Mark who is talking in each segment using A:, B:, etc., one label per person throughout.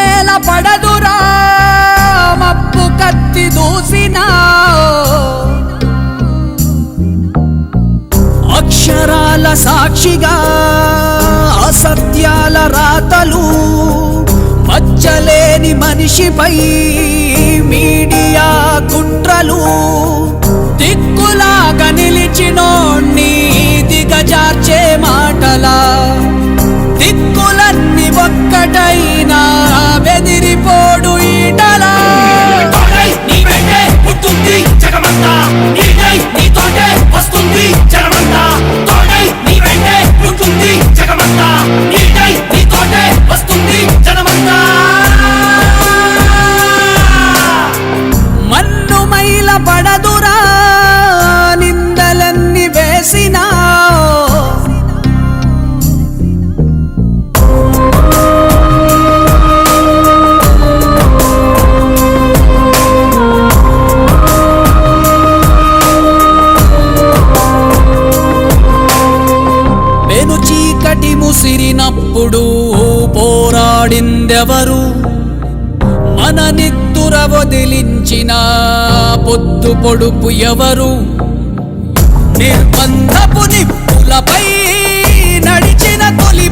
A: నేల పడదురా మప్పు కత్తి దూసినా. అక్షరాల సాక్షిగా అసత్యాల రాతలు మచ్చలేని మనిషిపై మీడియా కుట్రలు పోరాడిందెవరు మన నిత్తుర వదిలించిన పొద్దు పొడుపు ఎవరు? నిర్బంధపు నిప్పులపై నడిచిన తొలి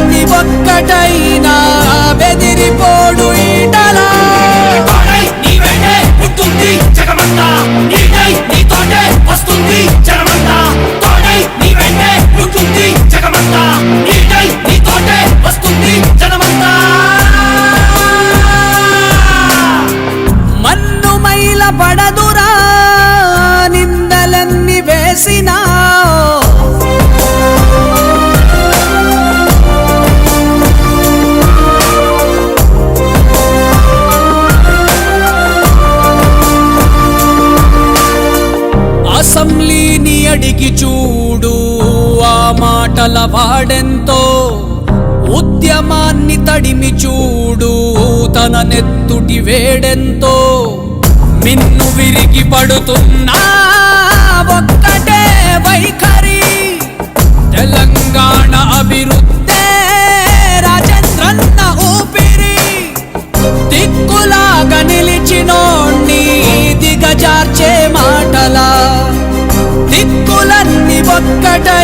A: దిక్కులన్నీ ఒక్కటైనా బెదిరిపోడు ఈటలా.
B: తోడై నీ వెంటే పుట్టుంది జగమంతా. నీడై నీతోటే వస్తుంది జనమంతా. తోడై నీ వెంటే పుట్టుంది జగమంతా. నీడై నీతోటే వస్తుంది జనమంతా.
A: మన్ను మైల పడదురా నిందలన్నీ వేసినా అసెంబ్లీని చూడు. ఆ మాటల వాడెంతో ఉద్యమాన్ని తడిమి చూడు. తన నెత్తుటి వేడెంతో మిన్ను విరిగి పడుతున్నా. ఒక్కటే వైఖరి తెలంగాణ అభివృద్ధి
B: மக்கட